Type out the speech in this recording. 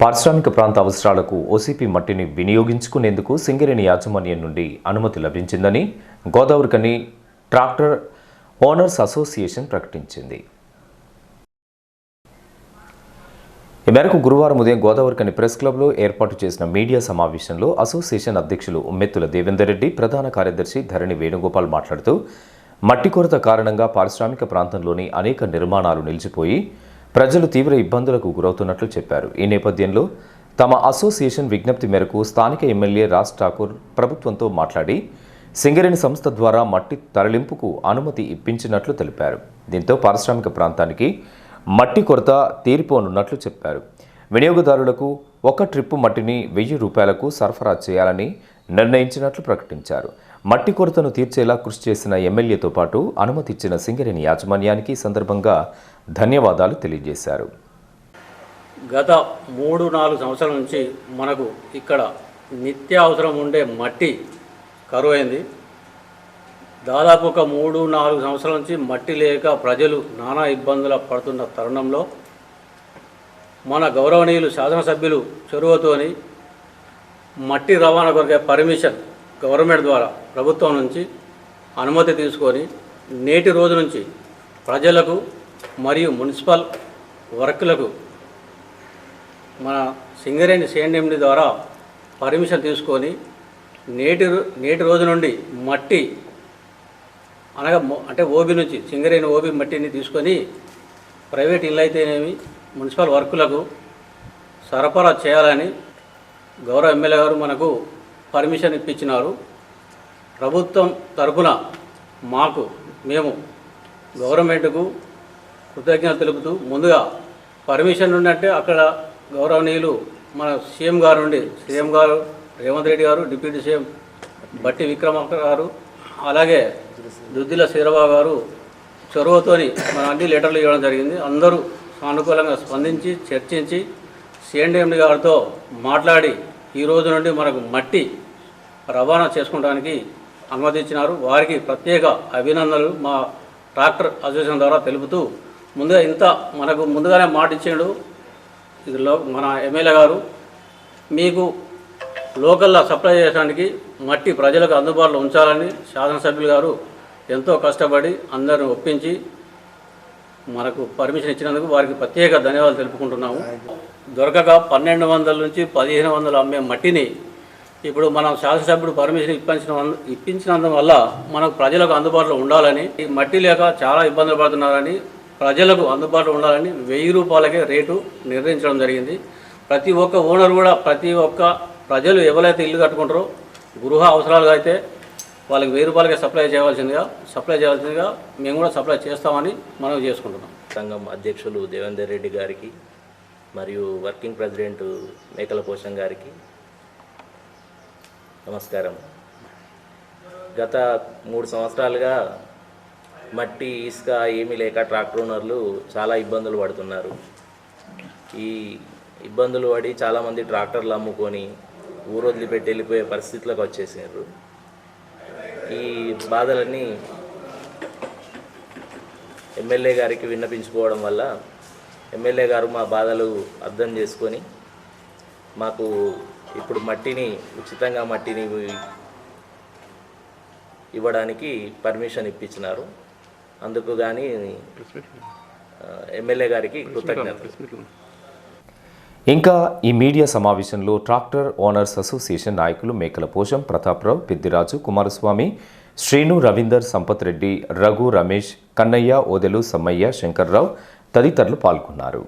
పారిశ్రామిక ప్రాంత అవసరాలకు ఓసీపీ మట్టిని వినియోగించుకునేందుకు సింగరేణి యాజమాన్యం నుండి అనుమతి లభించిందని గోదావరికని ట్రాక్టర్ ఓనర్స్ అసోసియేషన్ ప్రకటించింది. ఈ మేరకు గురువారం ఉదయం గోదావరికని ప్రెస్ క్లబ్లో ఏర్పాటు చేసిన మీడియా సమావేశంలో అసోసియేషన్ అధ్యక్షులు ఉమ్మెత్తుల దేవేందర్ రెడ్డి ప్రధాన కార్యదర్శి ధరణి వేణుగోపాల్ మాట్లాడుతూ మట్టి కొరత కారణంగా పారిశ్రామిక ప్రాంతంలోని అనేక నిర్మాణాలు నిలిచిపోయి ప్రజలు తీవ్ర ఇబ్బందులకు గురవుతున్నట్లు చెప్పారు. ఈ నేపథ్యంలో తమ అసోసియేషన్ విజ్ఞప్తి మేరకు స్థానిక ఎమ్మెల్యే రాజ్ ఠాకూర్ ప్రభుత్వంతో మాట్లాడి సింగరేణి సంస్థ ద్వారా మట్టి తరలింపుకు అనుమతి ఇప్పించినట్లు తెలిపారు. దీంతో పారిశ్రామిక ప్రాంతానికి మట్టి కొరత తీరిపోనున్నట్లు చెప్పారు. వినియోగదారులకు ఒక ట్రిప్పు మట్టిని వెయ్యి రూపాయలకు సరఫరా చేయాలని నిర్ణయించినట్లు ప్రకటించారు. మట్టి కొరతను తీర్చేలా కృషి చేసిన ఎమ్మెల్యేతో పాటు అనుమతిచ్చిన సింగరేణి యాజమాన్యానికి సందర్భంగా ధన్యవాదాలు తెలియజేశారు. గత మూడు నాలుగు సంవత్సరాల నుంచి మనకు ఇక్కడ నిత్య అవసరం ఉండే మట్టి కరువైంది. దాదాపు ఒక మూడు నాలుగు సంవత్సరాల నుంచి మట్టి లేక ప్రజలు నానా ఇబ్బందుల పడుతున్న తరుణంలో మన గౌరవనీయులు శాసనసభ్యులు చొరవతోని మట్టి రవాణా కొరకే పర్మిషన్ గవర్నమెంట్ ద్వారా ప్రభుత్వం నుంచి అనుమతి తీసుకొని నేటి రోజు నుంచి ప్రజలకు మరియు మున్సిపల్ వర్కులకు మన సింగరేణి సిఎండిఎండి ద్వారా పర్మిషన్ తీసుకొని నేటి నేటి రోజు నుండి మట్టి అనగా అంటే ఓబి నుంచి సింగరేణి ఓబి మట్టిని తీసుకొని ప్రైవేట్ ఇల్లు అయితేనేమి మున్సిపల్ వర్కులకు సరఫరా చేయాలని గౌరవ ఎమ్మెల్యే గారు మనకు పర్మిషన్ ఇప్పించినారు. ప్రభుత్వం తరఫున మాకు మేము గవర్నమెంట్కు కృతజ్ఞత తెలుపుతూ ముందుగా పర్మిషన్ ఉన్నట్టే అక్కడ గౌరవనీయులు మన సీఎం గారు నుండి సీఎం గారు రేవంత్ రెడ్డి గారు డిప్యూటీ సీఎం బట్టి విక్రమార్క గారు అలాగే దుద్దిల శీరబాబు గారు చొరవతోని మన అన్ని లెటర్లు ఇవ్వడం జరిగింది. అందరూ సానుకూలంగా స్పందించి చర్చించి సిఎండిఎండి గారితో మాట్లాడి ఈ రోజు నుండి మనకు మట్టి రవాణా చేసుకోవడానికి అనుమతించినారు. వారికి ప్రత్యేక అభినందనలు మా ట్రాక్టర్ అసోసియేషన్ ద్వారా తెలుపుతూ ముందుగా ఇంత మనకు ముందుగానే మాట ఇచ్చాడు. ఇదిలో మన ఎమ్మెల్యే గారు మీకు లోకల్లో సప్లై చేయడానికి మట్టి ప్రజలకు అందుబాటులో ఉంచాలని శాసనసభ్యులు గారు ఎంతో కష్టపడి అందరిని ఒప్పించి మనకు పర్మిషన్ ఇచ్చినందుకు వారికి ప్రత్యేక ధన్యవాదాలు తెలుపుకుంటున్నాము. దొరకక పన్నెండు వందల నుంచి పదిహేను వందలు అమ్మే మట్టిని ఇప్పుడు మనం శాసనసభ్యుడు పర్మిషన్ ఇప్పించిన ఇప్పించినందు వల్ల మనకు ప్రజలకు అందుబాటులో ఉండాలని ఈ మట్టి లేక చాలా ఇబ్బందులు పడుతున్నారని ప్రజలకు అందుబాటులో ఉండాలని వెయ్యి రూపాయలకే రేటు నిర్ణయించడం జరిగింది. ప్రతి ఒక్క ఓనర్ కూడా ప్రతి ఒక్క ప్రజలు ఎవరైతే ఇల్లు కట్టుకుంటారో గృహ అవసరాలుగా అయితే వాళ్ళకి వెయ్యి రూపాయలకే సప్లై చేయవలసిందిగా సప్లై చేయవలసిందిగా మేము కూడా సప్లై చేస్తామని మనం చేసుకుంటున్నాం. సంఘం అధ్యక్షులు దేవేందర్ రెడ్డి గారికి మరియు వర్కింగ్ ప్రెసిడెంట్ మేకల పోషం గారికి నమస్కారం. గత మూడు సంవత్సరాలుగా మట్టి ఇసుక ఏమీ లేక ట్రాక్టర్ ఓనర్లు చాలా ఇబ్బందులు పడుతున్నారు. ఈ ఇబ్బందులు పడి చాలామంది ట్రాక్టర్లు అమ్ముకొని ఊరొదిలిపెట్టి వెళ్ళిపోయే పరిస్థితులకు వచ్చేసారు ఈ బాధలన్నీ ఎమ్మెల్యే గారికి విన్నపించుకోవడం వల్ల ఎమ్మెల్యే గారు మా బాధలు అర్థం చేసుకొని మాకు ఇప్పుడు మట్టిని ఉచితంగా మట్టిని ఇవ్వడానికి పర్మిషన్ ఇప్పించినారు. అందుకు కానీ ఎమ్మెల్యే గారికి కృతజ్ఞతలు. ఇంకా ఈ మీడియా సమావేశంలో ట్రాక్టర్ ఓనర్స్ అసోసియేషన్ నాయకులు మేకల పోషం ప్రతాప్రావు పెద్దిరాజు కుమారస్వామి శ్రీను రవీందర్ సంపత్ రెడ్డి రఘు రమేష్ కన్నయ్య ఓదెలు సమ్మయ్య శంకర్రావు తదితరులు పాల్గొన్నారు.